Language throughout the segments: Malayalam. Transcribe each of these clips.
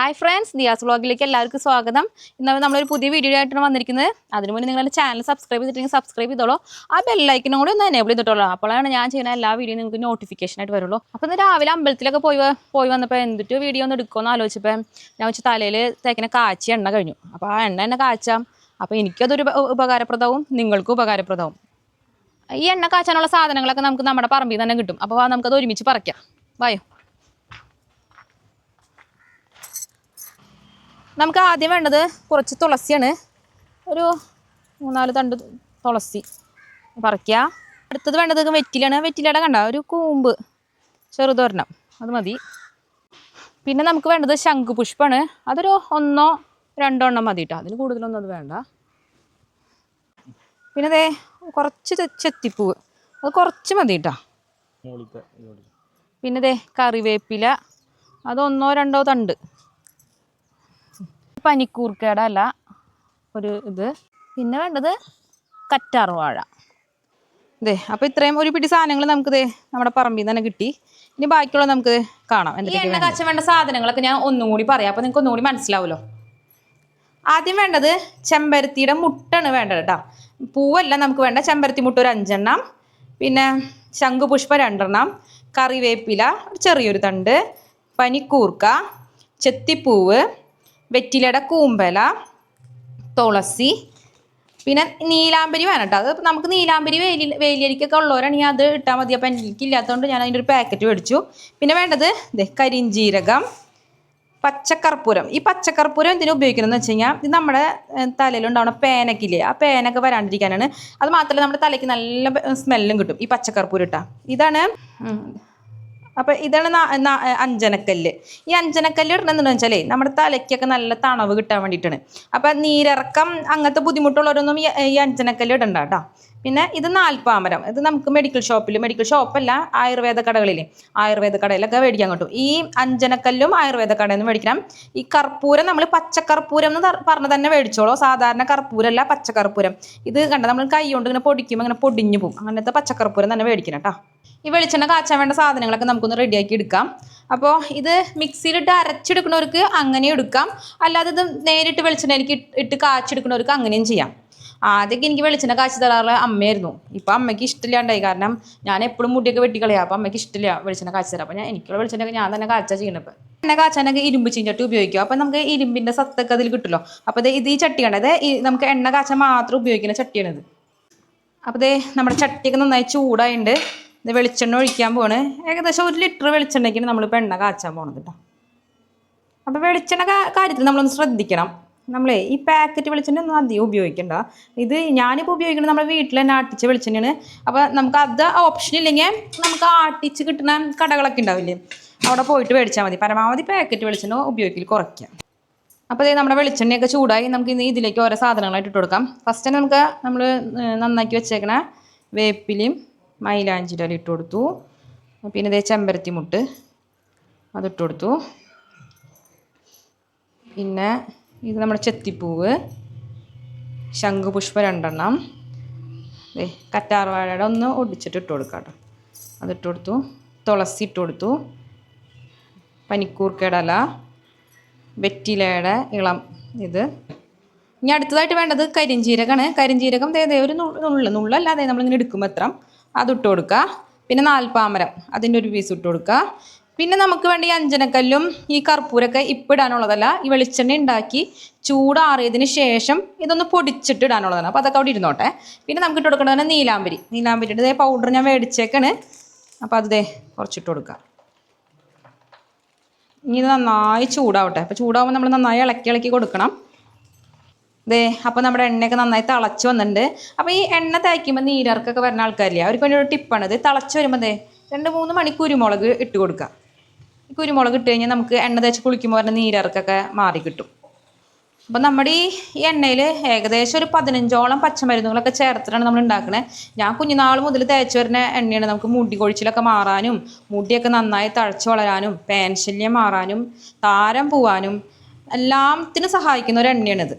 ഹായ് ഫ്രണ്ട്സ് ദിയാസ് വ്ളോഗിലേക്ക് എല്ലാവർക്കും സ്വാഗതം. ഇന്ന് നമ്മളൊരു പുതിയ വീഡിയോ ആയിട്ടാണ് വന്നിരിക്കുന്നത്. അതിനു മുന്നേ നിങ്ങളുടെ ചാനൽ സബ്സ്ക്രൈബ് ചെയ്തിട്ടുണ്ടെങ്കിൽ സബ്സ്ക്രൈബ് ചെയ്തോളൂ. ആ ബെല്ലൈക്കിനും കൂടി ഒന്ന് എനേബിൾ ചെയ്തിട്ടുള്ളൂ. അപ്പോഴാണ് ഞാൻ ചെയ്യുന്ന എല്ലാ വീഡിയോ നിങ്ങൾക്ക് നോട്ടിഫിക്കേഷൻ ആയിട്ട് വരുള്ളൂ. അപ്പോൾ ഇന്ന് രാവിലെ അമ്പലത്തിലൊക്കെ പോയി പോയി വന്നപ്പോൾ എന്തിട്ട് വീഡിയോ ഒന്ന് എടുക്കുമെന്ന് ആലോചിച്ചപ്പോൾ ഞാൻ വെച്ച് തലയിൽ തേക്കിനെ കാച്ചി എണ്ണ കഴിഞ്ഞു. അപ്പോൾ ആ എണ്ണ എന്നെ കാച്ചാം. അപ്പോൾ എനിക്കതൊരു ഉപ- ഉപകാരപ്രദവും നിങ്ങൾക്കും ഉപകാരപ്രദവും. ഈ എണ്ണ കാച്ചാനുള്ള സാധനങ്ങളൊക്കെ നമുക്ക് നമ്മുടെ പറമ്പിൽ തന്നെ കിട്ടും. അപ്പോൾ നമുക്കത് ഒരുമിച്ച് പറിക്കാം. വായോ നമുക്ക് ആദ്യം വേണ്ടത് കുറച്ച് തുളസിയാണ്. ഒരു മൂന്നാൽ തണ്ട് തുളസി പറിക്കുക. അടുത്തത് വേണ്ടത് വെറ്റിലാണ് വെറ്റിലയുടെ കണ്ട ഒരു കൂമ്പ് ചെറുതൊരെണ്ണം. അത് മതി. പിന്നെ നമുക്ക് വേണ്ടത് ശംഖുപുഷ്പമാണ്. അതൊരു ഒന്നോ രണ്ടോ എണ്ണം മതി കേട്ടോ അതിന് കൂടുതലൊന്നും അത് വേണ്ട. പിന്നെ ദേ കുറച്ച് ചെത്തിപ്പൂവ്. അത് കുറച്ച് മതി കേട്ടോ പിന്നെ ദേ കറിവേപ്പില. അതൊന്നോ രണ്ടോ തണ്ട് പനിക്കൂർക്കയുടെ അല്ല ഒരു ഇത്. പിന്നെ വേണ്ടത് കറ്റാർ വാഴ. ദേ അപ്പോൾ ഇത്രയും ഒരു പിടി സാധനങ്ങൾ നമുക്ക് ദേ നമ്മുടെ പറമ്പിൽ നിന്ന് തന്നെ കിട്ടി. ഇനി ബാക്കിയുള്ള നമുക്ക് കാണാം ഈ എണ്ണ കാച്ച വേണ്ട സാധനങ്ങളൊക്കെ ഞാൻ ഒന്നും കൂടി പറയാം. അപ്പോൾ നിങ്ങൾക്ക് ഒന്നുകൂടി മനസ്സിലാവുമല്ലോ. ആദ്യം വേണ്ടത് ചെമ്പരത്തിയുടെ മുട്ടാണ് വേണ്ടത് കേട്ടോ പൂവല്ല നമുക്ക് വേണ്ട. ചെമ്പരത്തി മുട്ട ഒരു അഞ്ചെണ്ണം. പിന്നെ ശംഖുപുഷ്പ രണ്ടെണ്ണം. കറിവേപ്പില ഒരു ചെറിയൊരു തണ്ട്. പനിക്കൂർക്ക ചെത്തിപ്പൂവ് വെറ്റിലയുടെ കൂമ്പല തുളസി പിന്നെ നീലാമ്പരി വേണം കേട്ടോ അത് നമുക്ക് നീലാമ്പരി വേലി വേലിയരിക്കൊക്കെ ഉള്ളവരാണെങ്കിൽ അത് ഇട്ടാൽ മതി. അപ്പം എനിക്കില്ലാത്തതുകൊണ്ട് ഞാൻ അതിന്റെ ഒരു പാക്കറ്റ് മേടിച്ചു. പിന്നെ വേണ്ടത് ദേ കരിഞ്ചീരകം പച്ചക്കർപ്പൂരം. ഈ പച്ചക്കർപ്പൂരം എന്തിനാ ഉപയോഗിക്കുന്നത് വെച്ച് കഴിഞ്ഞാൽ ഇത് നമ്മുടെ തലയിലുണ്ടാവുന്ന പേനക്കില്ലേ ആ പേനൊക്കെ വരാണ്ടിരിക്കാനാണ്. അത് മാത്രമല്ല നമ്മുടെ തലയ്ക്ക് നല്ല സ്മെല്ലും കിട്ടും ഈ പച്ചക്കർപ്പൂരം ഇട്ടാ. ഇതാണ് അപ്പോൾ ഇതാണ് അഞ്ചനക്കല്ല്. ഈ അഞ്ചനക്കല്ല് ഇടണമെന്ന് വെച്ചാൽ നമ്മുടെ തലയ്ക്കൊക്കെ നല്ല തണവ് കിട്ടാൻ വേണ്ടിയിട്ടാണ്. അപ്പോൾ നീരിറക്കം അങ്ങനത്തെ ബുദ്ധിമുട്ടുള്ളവരൊന്നും ഈ അഞ്ചനക്കല്ല് ഇടണ്ട കേട്ടോ. പിന്നെ ഇത് നാൽപ്പാമരം. ഇത് നമുക്ക് മെഡിക്കൽ ഷോപ്പിൽ മെഡിക്കൽ ഷോപ്പല്ല ആയുർവേദ കടകളിൽ ആയുർവേദ കടയിലൊക്കെ മേടിക്കാൻ കിട്ടും. ഈ അഞ്ചനക്കല്ലും ആയുർവേദ കടയിൽ നിന്ന് മേടിക്കണം. ഈ കർപ്പൂരം നമ്മൾ പച്ചക്കർപ്പൂരം എന്ന് പറഞ്ഞ് തന്നെ മേടിച്ചോളൂ. സാധാരണ കർപ്പൂരമല്ല പച്ചക്കർപ്പൂരം. ഇത് കണ്ട? നമ്മൾ കൈ കൊണ്ട് ഇങ്ങനെ പൊടിക്കുമ്പോൾ ഇങ്ങനെ പൊടിഞ്ഞു പോകും അങ്ങനത്തെ പച്ചക്കർപ്പൂരം തന്നെ മേടിക്കണം കേട്ടോ. ഈ വെളിച്ചെണ്ണ കാച്ചാൻ വേണ്ട സാധനങ്ങളൊക്കെ നമുക്കൊന്ന് റെഡിയാക്കി എടുക്കാം. അപ്പോൾ ഇത് മിക്സിയിലിട്ട് അരച്ചെടുക്കുന്നവർക്ക് അങ്ങനെ എടുക്കാം. അല്ലാതെ ഇത് നേരിട്ട് വെളിച്ചെണ്ണയിലേക്ക് ഇട്ട് കാച്ചെടുക്കുന്നവർക്ക് അങ്ങനെയും ചെയ്യാം. ആദ്യമൊക്കെ എനിക്ക് വെളിച്ചെണ്ണ കാച്ചി തരാറുള്ള അമ്മയായിരുന്നു. ഇപ്പം അമ്മയ്ക്ക് ഇഷ്ടമില്ലാണ്ടായി. കാരണം ഞാൻ എപ്പോഴും മുടിയൊക്കെ വെട്ടിക്കളയാം. അപ്പം അമ്മയ്ക്ക് ഇഷ്ടമില്ല വെളിച്ചെണ്ണ കാച്ചി തരാം അപ്പം ഞാൻ എനിക്കുള്ള വെളിച്ചെണ്ണയൊക്കെ ഞാൻ തന്നെ കാച്ചാ ചെയ്യണത്. എണ്ണ കാച്ചാനൊക്കെ ഇരുമ്പ് ചീഞ്ചട്ടി ഉപയോഗിക്കും. അപ്പം നമുക്ക് ഇരുമ്പിന്റെ സത്തൊക്കെ അതിൽ കിട്ടുമല്ലോ. അപ്പോൾ ഇത് ഈ ചട്ടി കണ്ടത് നമുക്ക് എണ്ണ കാച്ച മാത്രം ഉപയോഗിക്കുന്ന ചട്ടിയാണിത് അപ്പോൾ ദേ നമ്മുടെ ചട്ടിയൊക്കെ നന്നായി ചൂടായിട്ടുണ്ട് ഇത് വെളിച്ചെണ്ണ ഒഴിക്കാൻ പോണ് ഏകദേശം ഒരു ലിറ്റർ വെളിച്ചെണ്ണയ്ക്കാണ് നമ്മളിപ്പോൾ എണ്ണ കാച്ചാൻ പോണത് കേട്ടോ അപ്പോൾ വെളിച്ചെണ്ണ കാര്യത്തിൽ നമ്മളൊന്ന് ശ്രദ്ധിക്കണം. നമ്മളെ ഈ പാക്കറ്റ് വെളിച്ചെണ്ണ ഒന്നും അധികം ഉപയോഗിക്കണ്ട. ഇത് ഞാനിപ്പോൾ ഉപയോഗിക്കുന്നത് നമ്മുടെ വീട്ടിൽ തന്നെ ആട്ടിച്ച വെളിച്ചെണ്ണയാണ്. അപ്പോൾ നമുക്ക് അത് ഓപ്ഷൻ ഇല്ലെങ്കിൽ നമുക്ക് ആട്ടിച്ച് കിട്ടുന്ന കടകളൊക്കെ ഉണ്ടാവില്ലേ? അവിടെ പോയിട്ട് മേടിച്ചാൽ മതി. പരമാവധി പാക്കറ്റ് വെളിച്ചെണ്ണ ഉപയോഗിക്കൽ കുറയ്ക്കുക അപ്പോൾ ദേ നമ്മുടെ വെളിച്ചെണ്ണയൊക്കെ ചൂടായി നമുക്ക് ഇന്ന് ഇതിലേക്ക് ഓരോ സാധനങ്ങളായിട്ട് ഇട്ട് കൊടുക്കാം. ഫസ്റ്റ് തന്നെ നമുക്ക് നമ്മൾ നന്നാക്കി വെച്ചേക്കണ വേപ്പിലയും മൈലാഞ്ചിയുടെ ഇല ഇട്ട് കൊടുത്തു. പിന്നെ ഇതേ ചെമ്പരത്തി മുട്ട് അതിട്ട് കൊടുത്തു. പിന്നെ ഇത് നമ്മുടെ ചെത്തിപ്പൂവ്. ശംഖുപുഷ്പ രണ്ടെണ്ണം. ദേ കറ്റാർവാഴയുടെ ഒന്ന് ഒടിച്ചിട്ട് ഇട്ട് കൊടുക്കാം കേട്ടോ. അതിട്ട് കൊടുത്തു. തുളസി ഇട്ട് കൊടുത്തു. പനിക്കൂർക്കിടല വെറ്റിലയുടെ ഇളം ഇത്. ഇനി അടുത്തതായിട്ട് വേണ്ടത് കരിഞ്ജീരകമാണ് കരിഞ്ജീരകം ദേ ദേ ഒരു നുള്ള് നുള്ളല്ല അതേ നമ്മളിങ്ങനെ എടുക്കുമ്പോൾ എത്ര. അതിട്ട് കൊടുക്കുക പിന്നെ നാൽപ്പാമരം. അതിന്റെ ഒരു പീസ് ഇട്ട് കൊടുക്കുക പിന്നെ നമുക്ക് വേണ്ട ഈ അഞ്ചനക്കല്ലും ഈ കർപ്പൂരൊക്കെ ഇപ്പം ഇടാനുള്ളതല്ല ഈ വെളിച്ചെണ്ണ ഉണ്ടാക്കി ചൂടാറിയതിന് ശേഷം ഇതൊന്ന് പൊടിച്ചിട്ട് ഇടാനുള്ളതാണ്. അപ്പോൾ അതൊക്കെ അവിടെ ഇരുന്നോട്ടെ. പിന്നെ നമുക്ക് ഇട്ട് കൊടുക്കേണ്ടത് നീലാമ്പരി നീലാമ്പരിയുടെ ദേ പൗഡർ ഞാൻ മേടിച്ചേക്കാണ്. അപ്പോൾ അത് ദേ കുറച്ചിട്ട് കൊടുക്കാം. ഇനി ഇത് നന്നായി ചൂടാവട്ടെ. അപ്പോൾ ചൂടാവുമ്പോൾ നമ്മൾ നന്നായി ഇളക്കി ഇളക്കി കൊടുക്കണം. ദേ അപ്പോൾ നമ്മുടെ എണ്ണയൊക്കെ നന്നായി തിളച്ച് വന്നിട്ടുണ്ട്. അപ്പോൾ ഈ എണ്ണ തേക്കുമ്പോൾ നീരർക്കൊക്കെ വരുന്ന ആൾക്കാരില്ലേ അവർക്ക് വേണ്ടി ഒരു ടിപ്പാണ് ഇത്. തിളച്ച് വരുമ്പോൾ ദേ രണ്ട് മൂന്ന് മണി മുളക് ഇട്ട് കൊടുക്കുക. കുരുമുളക് ഇട്ട് കഴിഞ്ഞാൽ നമുക്ക് എണ്ണ തേച്ച് കുളിക്കുമ്പോൾ വരുന്ന നീരിറക്കൊക്കെ മാറി കിട്ടും. അപ്പം നമ്മുടെ ഈ ഈ എണ്ണയിൽ ഏകദേശം ഒരു പതിനഞ്ചോളം പച്ചമരുന്നുകളൊക്കെ ചേർത്തിട്ടാണ് നമ്മൾ ഉണ്ടാക്കുന്നത് ഞാൻ കുഞ്ഞുനാൾ മുതൽ തേച്ച് വരുന്ന എണ്ണയാണ് നമുക്ക് മുടി കൊഴിച്ചിലൊക്കെ മാറാനും മുടിയൊക്കെ നന്നായി തഴച്ച് വളരാനും പേൻശല്യം മാറാനും താരം പോവാനും എല്ലാത്തിനും സഹായിക്കുന്ന ഒരു എണ്ണയാണിത്.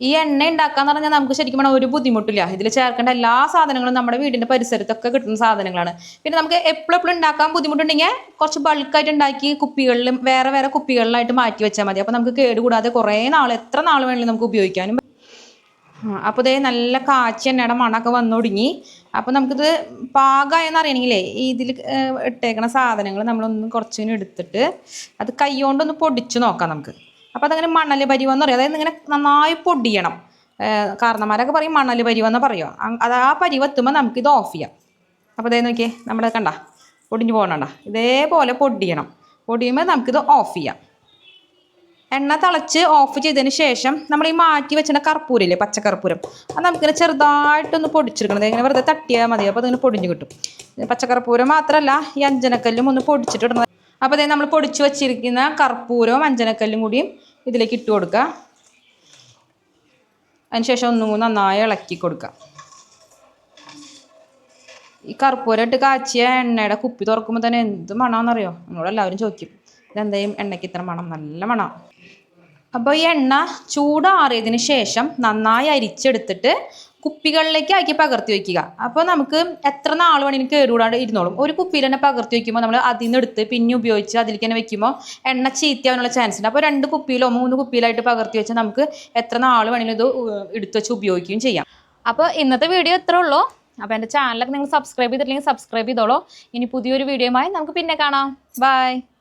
ഈ എണ്ണ ഉണ്ടാക്കാന്ന് പറഞ്ഞാൽ നമുക്ക് ശരിക്കും പറഞ്ഞാൽ ഒരു ബുദ്ധിമുട്ടില്ല. ഇതിൽ ചേർക്കേണ്ട എല്ലാ സാധനങ്ങളും നമ്മുടെ വീടിന്റെ പരിസരത്തൊക്കെ കിട്ടുന്ന സാധനങ്ങളാണ്. പിന്നെ നമുക്ക് എപ്പോഴും എപ്പോഴും ഉണ്ടാക്കാൻ ബുദ്ധിമുട്ടുണ്ടെങ്കിൽ കുറച്ച് ബൾക്കായിട്ട് ഉണ്ടാക്കി കുപ്പികളിലും വേറെ വേറെ കുപ്പികളിലായിട്ട് മാറ്റി വെച്ചാൽ മതി. അപ്പോൾ നമുക്ക് കേടുകൂടാതെ കുറേ നാൾ എത്ര നാൾ വേണമെങ്കിലും നമുക്ക് ഉപയോഗിക്കാനും അപ്പോൾ ഇതേ നല്ല കാച്ചി എണ്ണയുടെ മണമൊക്കെ വന്നൊടുങ്ങി അപ്പോൾ നമുക്കിത് പാകമായെന്ന് അറിയണമെങ്കിലേ ഇതിൽ ഇട്ടേക്കണ സാധനങ്ങൾ നമ്മളൊന്ന് കുറച്ചുകൂടി എടുത്തിട്ട് അത് കൈ കൊണ്ടൊന്ന് പൊടിച്ച് നോക്കാം നമുക്ക്. അപ്പോൾ അതങ്ങനെ മണൽ പരിവെന്ന് പറയും. അതായത് ഇങ്ങനെ നന്നായി പൊടിയണം. കാരണന്മാരൊക്കെ പറയും മണൽ പരിവെന്ന് പറയുക അത് ആ പരിവെത്തുമ്പോൾ നമുക്കിത് ഓഫ് ചെയ്യാം. അപ്പോൾ ഇതേ നോക്കിയേ നമ്മൾ കണ്ട പൊടിഞ്ഞു പോകണണ്ട ഇതേപോലെ പൊടിയണം. പൊടിയുമ്പോൾ നമുക്കിത് ഓഫ് ചെയ്യാം. എണ്ണ തിളച്ച് ഓഫ് ചെയ്തതിന് ശേഷം നമ്മൾ ഈ മാറ്റി വെച്ചിട്ട് കർപ്പൂരില്ലേ പച്ചക്കർപ്പൂരം അത് നമുക്കിങ്ങനെ ചെറുതായിട്ടൊന്ന് പൊടിച്ചെടുക്കണം. ഇങ്ങനെ വെറുതെ തട്ടിയാൽ മതി. അപ്പോൾ അതിങ്ങനെ പൊടിഞ്ഞ് കിട്ടും. പച്ചക്കർപ്പൂരം മാത്രമല്ല ഈ അഞ്ചനക്കല്ലും ഒന്ന് പൊടിച്ചിട്ടിടുന്നത് അപ്പോൾ അതേ നമ്മൾ പൊടിച്ച് വെച്ചിരിക്കുന്ന കർപ്പൂരവും അഞ്ചനക്കല്ലും കൂടിയും ഇതിലേക്ക് ഇട്ട് കൊടുക്കുക. അതിനുശേഷം ഒന്നും കൂടി നന്നായി ഇളക്കി കൊടുക്കുക. ഈ കറുപ്പൂര ഇട്ട് കാച്ചിയ എണ്ണയുടെ കുപ്പി തുറക്കുമ്പോൾ തന്നെ എന്ത് മണമെന്നറിയോ നമ്മളെല്ലാവരും ചോദിക്കും. ഇതെന്തായും? എണ്ണയ്ക്ക് ഇത്ര മണം. നല്ല മണം. അപ്പോൾ ഈ എണ്ണ ചൂടാറിയതിന് ശേഷം നന്നായി അരിച്ചെടുത്തിട്ട് കുപ്പികളിലേക്ക് ആക്കി പകർത്തി വയ്ക്കുക അപ്പോൾ നമുക്ക് എത്ര നാൾ വേണമെങ്കിലും കേടുകൂടാണ്ട് ഇരുന്നോളും. ഒരു കുപ്പിയിൽ തന്നെ പകർത്തി വയ്ക്കുമ്പോൾ നമ്മൾ അതിൽ നിന്ന് എടുത്ത് പിന്നെ ഉപയോഗിച്ച് അതിലേക്ക് തന്നെ വെക്കുമ്പോൾ എണ്ണ ചീത്തയാവാനുള്ള ചാൻസ് ഉണ്ട്. അപ്പോൾ രണ്ട് കുപ്പിയിലോ മൂന്ന് കുപ്പിയിലായിട്ട് പകർത്തി വെച്ചാൽ നമുക്ക് എത്ര നാൾ വേണമെങ്കിലും ഇത് എടുത്തു വെച്ച് ഉപയോഗിക്കുകയും ചെയ്യാം. അപ്പോൾ ഇന്നത്തെ വീഡിയോ ഇത്രേ ഉള്ളൂ. അപ്പോൾ എന്റെ ചാനലൊക്കെ നിങ്ങൾ സബ്സ്ക്രൈബ് ചെയ്തിട്ടില്ലെങ്കിൽ സബ്സ്ക്രൈബ് ചെയ്തോളൂ. ഇനി പുതിയൊരു വീഡിയോയുമായി നമുക്ക് പിന്നെ കാണാം. ബൈ